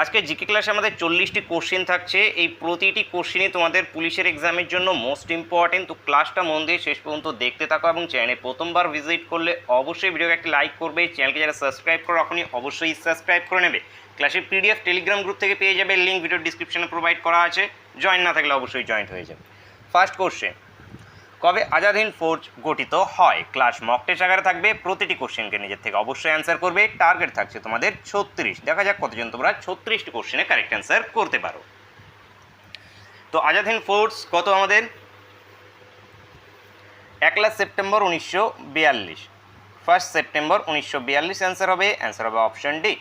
আজকে জিকে ক্লাসে আমাদের চল্লিশটি কোশ্চেন থাকছে। এই প্রতিটি কোশ্চেনই তোমাদের পুলিশের এক্সামের জন্য মোস্ট ইম্পর্টেন্ট তো ক্লাসটা মন দিয়ে শেষ পর্যন্ত দেখতে থাকো এবং চ্যানেলে প্রথমবার ভিজিট করলে অবশ্যই ভিডিওকে একটি লাইক করবে। চ্যানেলকে যারা সাবস্ক্রাইব করো এখনই অবশ্যই সাবস্ক্রাইব করে নেবে। ক্লাসের পিডিএফ টেলিগ্রাম গ্রুপ থেকে পেয়ে যাবে। লিঙ্ক ভিডিও ডিসক্রিপশনে প্রোভাইড করা আছে। জয়েন না থাকলে অবশ্যই জয়েন্ট হয়ে যাবে। ফার্স্ট কোশ্চেন কবে আজাদ হিন্দ ফৌজ গঠিত হয়? ক্লাস মক টেস্ট আকারে থাকবে, প্রতিটি কোশ্চেনকে নিজের থেকে অবশ্যই অ্যান্সার করবে। টার্গেট থাকছে তোমাদের ছত্রিশ। দেখা যাক কতজন তোমরা ছত্রিশটি কোশ্চেনে কারেক্ট অ্যান্সার করতে পারো। তো আজাদ হিন্দ ফোর্স কত আমাদের? একলা সেপ্টেম্বর উনিশশো বিয়াল্লিশ। ফার্স্ট সেপ্টেম্বর উনিশশো বিয়াল্লিশ অ্যান্সার হবে। অ্যান্সার হবে অপশন ডি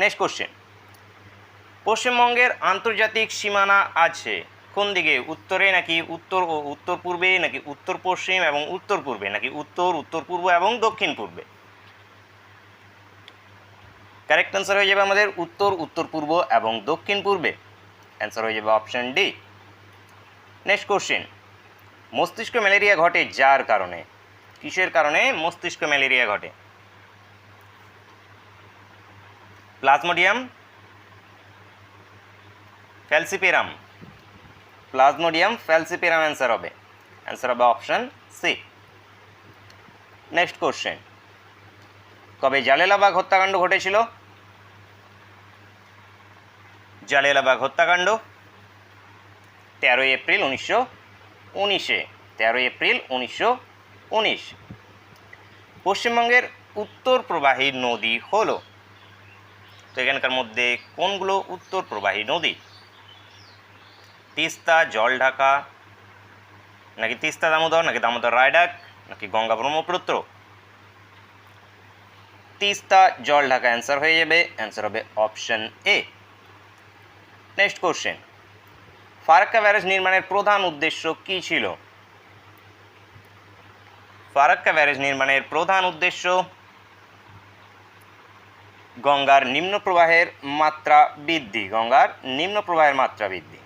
নেক্সট কোশ্চেন পশ্চিমবঙ্গের আন্তর্জাতিক সীমানা আছে। কোন দিকে? উত্তরে নাকি উত্তর ও উত্তর পূর্বে, নাকি উত্তর পশ্চিম এবং উত্তর পূর্বে, নাকি উত্তর উত্তর পূর্ব এবং দক্ষিণ পূর্বে? কারেক্ট অ্যান্সার হয়ে যাবে আমাদের উত্তর উত্তর পূর্ব এবং দক্ষিণ পূর্বে। অ্যান্সার হয়ে যাবে অপশন ডি নেক্সট কোশ্চেন মস্তিষ্ক ম্যালেরিয়া ঘটে যার কারণে? কিসের কারণে মস্তিষ্ক ম্যালেরিয়া ঘটে? Plasmodium falciparum plasmodium falciparum answer হবে। অ্যান্সার হবে অপশন সি। Next question. কবে জালেলাবাগ হত্যাকাণ্ড ঘটেছিল? জালিয়ালাবাগ হত্যাকাণ্ড তেরোই এপ্রিল উনিশশো উনিশে। তেরোই এপ্রিল উনিশশো উনিশ। পশ্চিমবঙ্গের উত্তর প্রবাহী নদী হলো। তো এখানকার মধ্যে কোনগুলো উত্তর প্রবাহী নদী? তিস্তা, জলঢাকা, নাকি তিস্তা দামোদর, নাকি দামোদর রায়ডাক, নাকি গঙ্গা ব্রহ্মপুত্র? তিস্তা, জলঢাকা অ্যান্সার হয়ে যাবে অ্যান্সার হবে option A next question Farakka barrage নির্মাণের প্রধান উদ্দেশ্য কী ছিল? ফারাক্কা ব্যারেজ নির্মাণের প্রধান উদ্দেশ্য গঙ্গার নিম্ন প্রবাহের মাত্রা বৃদ্ধি, গঙ্গার নিম্ন প্রবাহের মাত্রা বৃদ্ধি।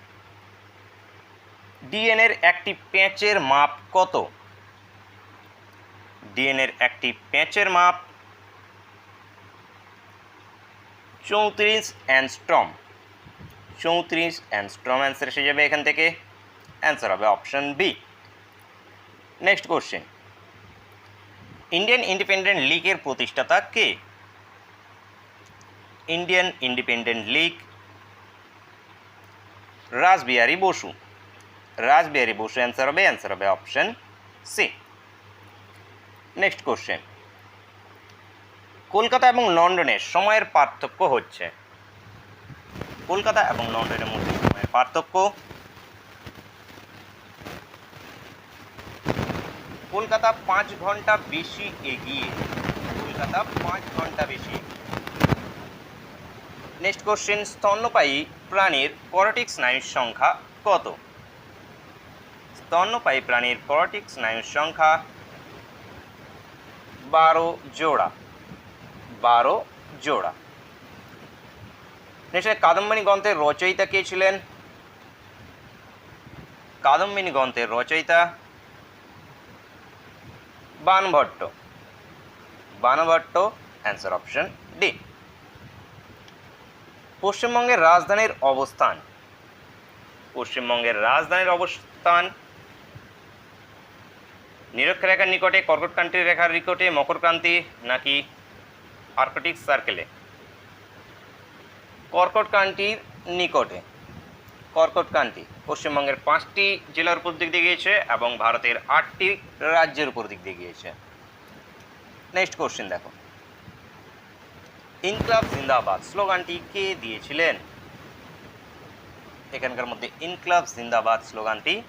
ডিএনএর একটি প্যাঁচের মাপ কত? ডিএনএর একটি প্যাঁচের মাপ চৌত্রিশ অ্যানস্ট্রম। চৌত্রিশ অ্যানস্ট্রম অ্যান্সার এসে যাবে এখান থেকে। অ্যান্সার হবে option B next question Indian independent লিগের প্রতিষ্ঠাতা কে? Indian independent league Rashbehari Bose. Rashbehari Bose answer হবে অ্যান্সার হবে option C next question Kolkata এবং লন্ডনের সময়ের পার্থক্য হচ্ছে। কলকাতা এবং লন্ডনের মধ্যে সময়ের পার্থক্য। কলকাতা পাঁচ ঘণ্টা বেশি এগিয়ে। কলকাতা পাঁচ ঘণ্টা বেশি নেক্সট কোশ্চেন স্তন্যপায়ী প্রাণীর করটিক স্নায়ুর সংখ্যা কত? স্তন্যপায়ী প্রাণীর করটিক স্নায়ুর সংখ্যা বারো জোড়া। বারো জোড়া। নেক্সট কাদম্বিনী গ্রন্থের রচয়িতা কে ছিলেন? কাদম্বিনী গ্রন্থের রচয়িতা Banabhatta. Banabhatta answer option D পশ্চিমবঙ্গের রাজধানীর অবস্থান। পশ্চিমবঙ্গের রাজধানীর অবস্থান নিরক্ষরেখার নিকটে, কর্কট কর্কটক্রান্তির রেখার নিকটে মকরক্রান্তি নাকি আর্কটিক সার্কেলে? কর্কট কর্কটক্রান্তির নিকটে। কর্কটক্রান্তি পশ্চিমবঙ্গের পাঁচটি জেলার উপর দিক দিয়ে গিয়েছে এবং ভারতের আটটি রাজ্যের উপর দিক দিয়ে গিয়েছে। নেক্সট কোশ্চেন দেখো। ইনকলাব জিন্দাবাদ, স্লোগানটি কে দিয়েছিলেন? এখানকার মধ্যে ইনক্লাব জিন্দাবাদ, স্লোগানটি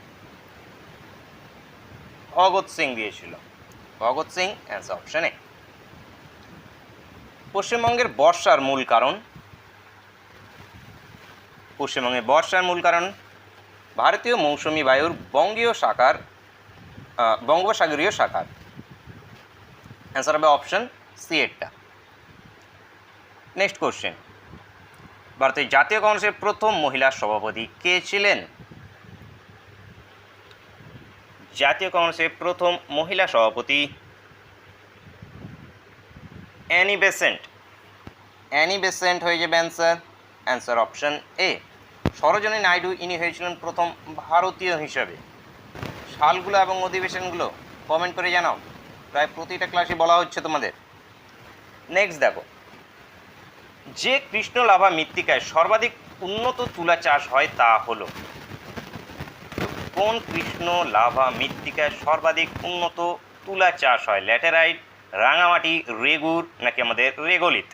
ভগৎ সিং দিয়েছিল। Bhagat Singh answer option A. পশ্চিমবঙ্গের বর্ষার মূল কারণ। পশ্চিমবঙ্গে বর্ষার মূল কারণ, ভারতীয় মৌসুমি বায়ুর বঙ্গীয় শাখার বঙ্গোপসাগরীয় শাখার অ্যান্সার হবে অপশন সি এরটা নেক্সট কোশ্চেন ভারতের জাতীয় কংগ্রেসের প্রথম মহিলা সভাপতি কে ছিলেন? জাতীয় কংগ্রেসের প্রথম মহিলা সভাপতি। অ্যানি বেসেন্ট অ্যানি বেসেন্ট হয়ে যাবে answer answer option A Sarojini Naidu ইনি হয়েছিলেন প্রথম ভারতীয় হিসাবে। সালগুলো এবং অধিবেশনগুলো কমেন্ট করে জানাও। প্রায় প্রতিটা ক্লাসে বলা হচ্ছে তোমাদের। নেক্সট দেখো। যে কৃষ্ণলাভা মৃত্তিকায় সর্বাধিক উন্নত তুলা চাষ হয় তা হলো কোন কৃষ্ণ, লাভা মৃত্তিকায় সর্বাধিক উন্নত তুলা চাষ হয়? ল্যাটেরাইট, রাঙামাটি, রেগুর নাকি আমাদের রেগোলিত?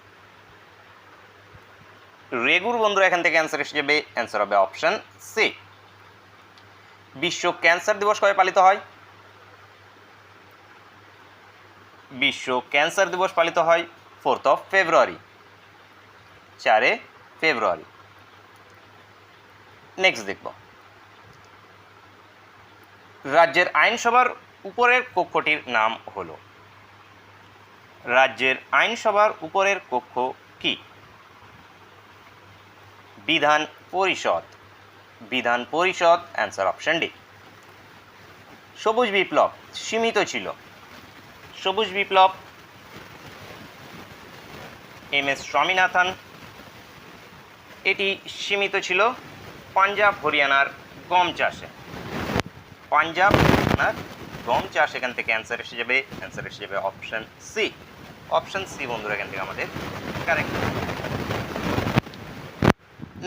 রেগুর বন্ধুরা, এখান থেকে অ্যান্সার এসে যাবে। অ্যান্সার হবে অপশান সি বিশ্ব ক্যান্সার দিবস কবে পালিত হয়? বিশ্ব ক্যান্সার দিবস পালিত হয় ফোর্থ অফ ফেব্রুয়ারি চারে ফেব্রুয়ারি নেক্সট দেখব। রাজ্যের আইনসভার উপরের কক্ষটির নাম হলো। রাজ্যের আইনসভার উপরের কক্ষ কি? বিধান পরিষদ। বিধান পরিষদ অ্যান্সার অপশন ডি। সবুজ বিপ্লব সীমিত ছিল। সবুজ বিপ্লব। M S Swaminathan. এটি সীমিত ছিল পাঞ্জাব, হরিয়ানার গম চাষে। পাঞ্জাব হরিয়ানার গম চাষ এখান থেকে অ্যান্সার এসে যাবে। অ্যান্সার এসে যাবে অপশন সি অপশান সি বন্ধুরা, এখান থেকে আমাদের কারেক্ট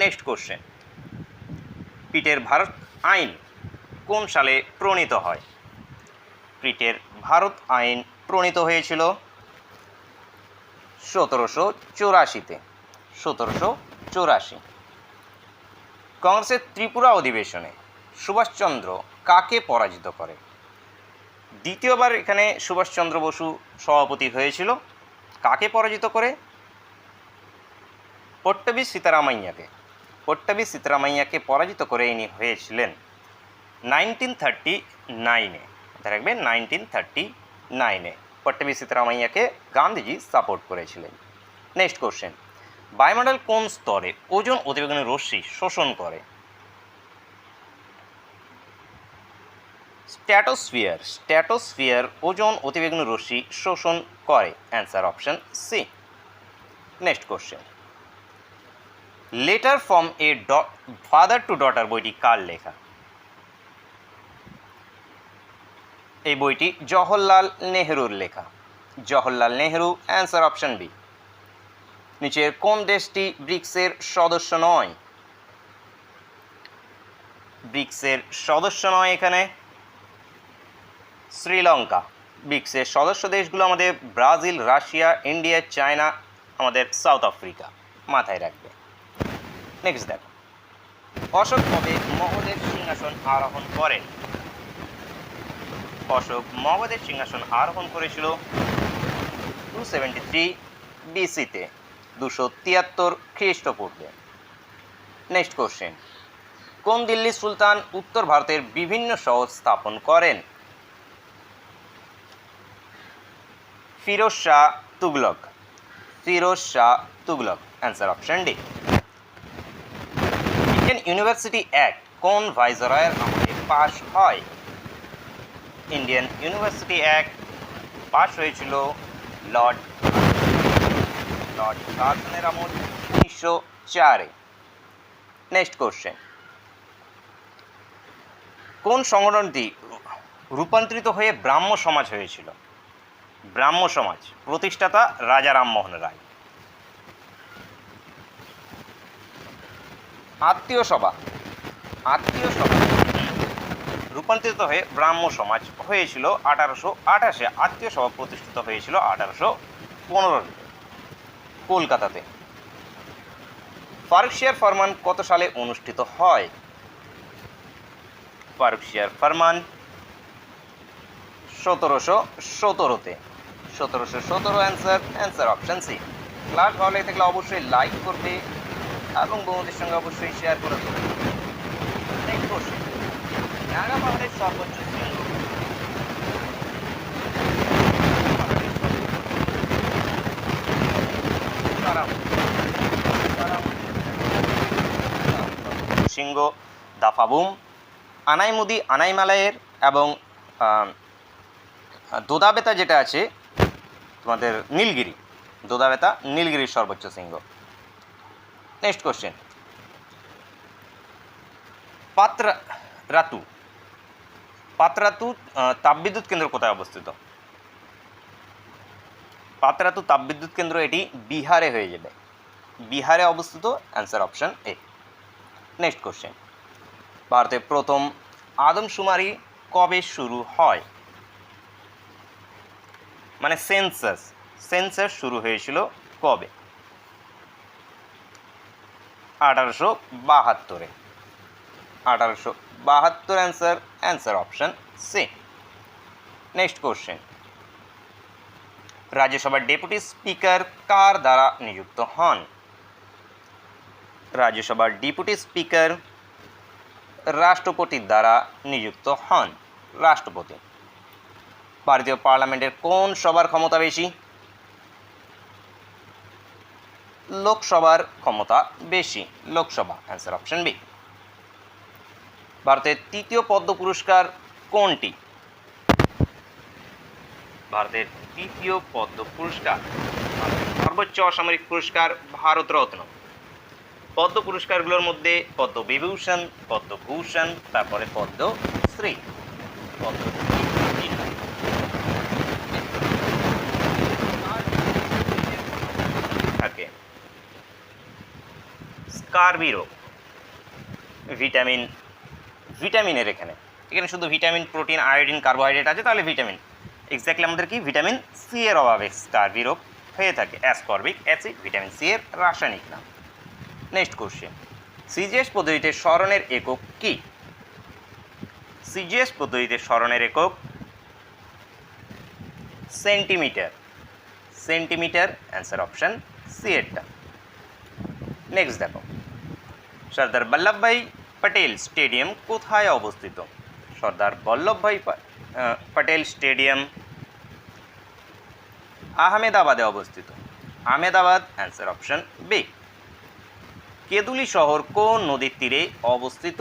নেক্সট কোশ্চেন পিটের ভারত আইন কোন সালে প্রণীত হয়? পিটের ভারত আইন প্রণীত হয়েছিল সতেরোশো চৌরাশিতে। সতেরোশো চৌরাশি। কংগ্রেসের ত্রিপুরা অধিবেশনে সুভাষচন্দ্র কাকে পরাজিত করে? দ্বিতীয়বার এখানে সুভাষচন্দ্র বসু সভাপতি হয়েছিল। কাকে পরাজিত করে? পট্টবী সীতারামাইয়াকে। পট্টবী সীতারামাইয়াকে পরাজিত করে ইনি হয়েছিলেন নাইনটিন থার্টি নাইনে। রাখবেন, নাইনটিন থার্টি নাইনে পট্টবী সীতারামাইয়াকে গান্ধীজি সাপোর্ট করেছিলেন। নেক্সট কোশ্চেন বায়ুমণ্ডল কোন স্তরে ওজন অতিবেগুনি রশ্মি শোষণ করে? স্ট্যাটোস্ফিয়ার। স্ট্যাটোস্ফিয়ার ওজন অতিবেগুনি রশ্মি শোষণ করে। Answer option C next question letter from a father to daughter বইটি কার লেখা? এই বইটি জওহরলাল নেহরুর লেখা। Jawaharlal Nehru answer option B নিচের কোন দেশটি ব্রিক্সের সদস্য নয়? ব্রিক্সের সদস্য নয় এখানে। শ্রীলঙ্কা ব্রিক্সের সদস্য দেশগুলো আমাদের ব্রাজিল, রাশিয়া, ইন্ডিয়া, চায়না, আমাদের সাউথ আফ্রিকা মাথায় রাখবে। নেক্সট দেখো। অশোক কবে মগধের সিংহাসন আরোহণ করেন। অশোক মগধের সিংহাসন আরোহণ করেছিল টু সেভেন্টি থ্রি বিসিতে দুশো তিয়াত্তর খ্রিস্টপূর্বে। নেক্সট কোশ্চেন কোন দিল্লি সুলতান উত্তর ভারতের বিভিন্ন শহর স্থাপন করেন? Firoz Shah, Tughlaq. Firoz Shah, Tughlaq. Answer option D Indian university act কোন ভাইসরয়ের আমলে পাশ হয়? ইন্ডিয়ান ইউনিভার্সিটি অ্যাক্ট পাশ হয়েছিল লর্ড লর্ড কার্জনের আমল উনিশশো চারে। নেক্সট কোশ্চেন কোন সংগঠনটি রূপান্তরিত হয়ে ব্রাহ্ম সমাজ হয়েছিল? ব্রাহ্ম সমাজ, প্রতিষ্ঠাতা রাজা রামমোহন রায়। আত্মীয় সভা আত্মীয় সভা। রূপান্তরিত হয়ে ব্রাহ্ম সমাজ হয়েছিল আঠারোশো আঠাশে। আত্মীয় সভা প্রতিষ্ঠিত হয়েছিল আঠারোশো পনেরো কলকাতাতে। ফারুকশিয়ার ফরমান কত সালে অনুষ্ঠিত হয়? ফারুকশিয়ার ফরমান সতেরোশো সতেরোতে। সতেরোশো সতেরো answer answer option C class ভালো লেগে থাকলে অবশ্যই লাইক করবে এবং বন্ধুদের সঙ্গে অবশ্যই শেয়ার করে দেবে। নাগা পাহাড়ের সর্বোচ্চ সিংহ দাফাবুম আনাইমুদি আনাইমালায়ের এবং দোদাবেতা যেটা আছে তোমাদের নীলগিরি, দোদাবেতা নীলগিরির সর্বোচ্চ শৃঙ্গ। Next question Patratu. পাত্রাতু তাপবিদ্যুৎ কেন্দ্র কোথায় অবস্থিত? পাত্রাতু তাপবিদ্যুৎ কেন্দ্র এটি বিহারে হয়ে যাবে। বিহারে অবস্থিত answer option A next question ভারতের প্রথম আদমশুমারি কবে শুরু হয়? মানে সেন্সাস সেন্সাস শুরু হয়েছিল কবে? আঠারোশো বাহাত্তরে। আঠারোশো বাহাত্তর answer answer option C next question রাজ্যসভার ডেপুটি স্পিকার কার দ্বারা নিযুক্ত হন? রাজ্যসভার ডেপুটি স্পিকার রাষ্ট্রপতির দ্বারা নিযুক্ত হন। রাষ্ট্রপতি। ভারতীয় পার্লামেন্টের কোন সবার ক্ষমতা বেশি? লোকসভার ক্ষমতা বেশি। লোকসভা অ্যান্সার অপশন বি ভারতের তৃতীয় পদ্ম পুরস্কার কোনটি? ভারতের তৃতীয় পদ্ম পুরস্কার সর্বোচ্চ অসামরিক পুরস্কার ভারতরত্ন। পদ্ম পুরস্কারগুলোর মধ্যে পদ্মবিভূষণ, পদ্মভূষণ, তারপরে পদ্মশ্রী। পদ্মশ্রী থাকে স্কারবি রোগ ভিটামিন, ভিটামিনের এখানে। এখানে শুধু ভিটামিন, প্রোটিন, আয়োডিন, কার্বোহাইড্রেট আছে, তাহলে ভিটামিন। এক্স্যাক্টলি আমাদের কি? ভিটামিন সি এর অভাবে স্কারবি রোগ হয়ে থাকে। অ্যাসকর্বিক অ্যাসিড ভিটামিন সি এর রাসায়নিক নাম। নেক্সট কোশ্চেন সিজিএস পদ্ধতিতে স্মরণের একক কি? সিজিএস পদ্ধতিতে স্মরণের একক centimetre. Centimetre answer option C এরটা। Next দেখো। সর্দার বল্লভভাই পটেল স্টেডিয়াম কোথায় অবস্থিত? সর্দার বল্লভভাই পটেল স্টেডিয়াম আহমেদাবাদে অবস্থিত। Ahmedabad answer option B. Kenduli শহর কোন নদীর তীরে অবস্থিত?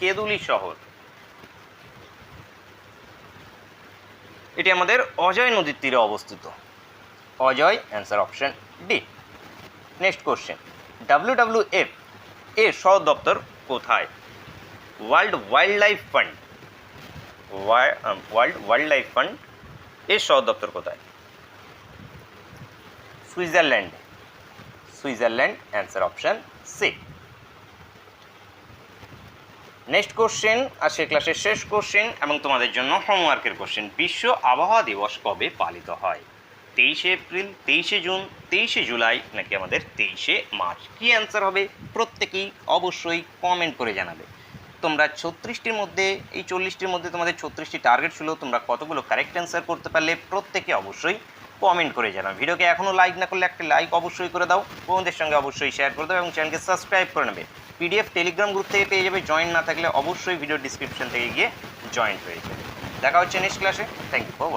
কেদুলি শহর। এটি আমাদের অজয় নদীর তীরে অবস্থিত। Ajay answer option D. Next question. W W F এর সদর দপ্তর কোথায়? World wildlife fund world wildlife fund এর সদর দপ্তর কোথায়? Switzerland. Switzerland answer option C. Next question, আজকের ক্লাসের শেষ কোশ্চেন এবং তোমাদের জন্য হোমওয়ার্কের কোশ্চেন, বিশ্ব আবহাওয়া দিবস কবে পালিত হয়? তেইশে এপ্রিল, তেইশে জুন, তেইশে জুলাই নাকি আমাদের তেইশে মার্চ? কী অ্যান্সার হবে? প্রত্যেকেই অবশ্যই কমেন্ট করে জানাবে। তোমরা ছত্রিশটির মধ্যে, এই চল্লিশটির মধ্যে তোমাদের ছত্রিশটি টার্গেট ছিল, তোমরা কতগুলো কারেক্ট অ্যান্সার করতে পারলে প্রত্যেকে অবশ্যই কমেন্ট করে জানাও। ভিডিওকে এখনও লাইক না করলে একটা লাইক অবশ্যই করে দাও, বন্ধুদের সঙ্গে অবশ্যই শেয়ার করে দাও এবং চ্যানেলকে সাবস্ক্রাইব করে নেবে। পিডিএফ টেলিগ্রাম গ্রুপ থেকে পেয়ে যাবে জয়েন না থাকলে অবশ্যই ভিডিও ডিসক্রিপশন থেকে গিয়ে জয়েন হয়ে যাবে। দেখা হচ্ছে নেক্সট ক্লাসে থ্যাংক ইউ